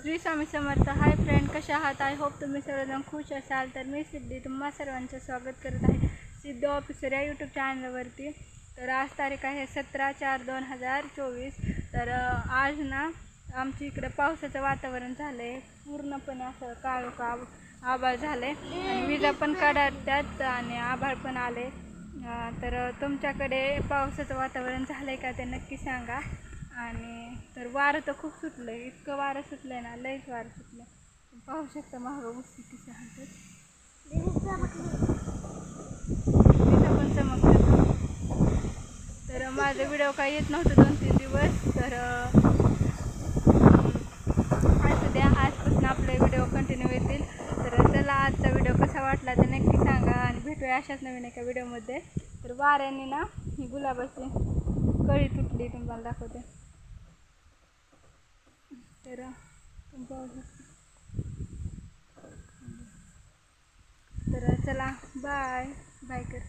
Shri Swami Samarth. Hi friend कशा आहात? I hope तुम्ही सर्वजण खुश असाल. तर मी सिद्धी तुम्हा सर्वांचं स्वागत करत आहे सिद्ध ऑफिसर या यूट्यूब चॅनलवरती तर आज तारीख आहे सतरा चार दोन हजार चोवीस. तर आज ना आमच्या इकडं पावसाचं वातावरण झालं आहे पूर्णपणे असं काळो का आभाळ झालं आहे आणि विजा पण काढतात आणि आभाळ पण आले तर तुमच्याकडे पावसाचं वातावरण झालं आहे का ते नक्की सांगा. आणि तर वारं तर खूप सुटलं आहे इतकं वारं सुटलं आहे ना लईच वारं सुटलं आहे पाहू शकता मागं उस्ती किती हातात तिथं पण चमकतं तर माझा व्हिडिओ काय येत नव्हतं दोन तीन दिवस. तर असू द्या आजपासून आपले व्हिडिओ कंटिन्यू येतील तर चला आजचा व्हिडिओ कसा वाटला ते नक्की सांगा आणि भेटूया अशाच नवीन एका व्हिडिओमध्ये तर वाऱ्याने ना ही गुलाबाची कळी तुटली तुम्हाला दाखवते. तर तुम्ही पाहू तर चला बाय बाय कर.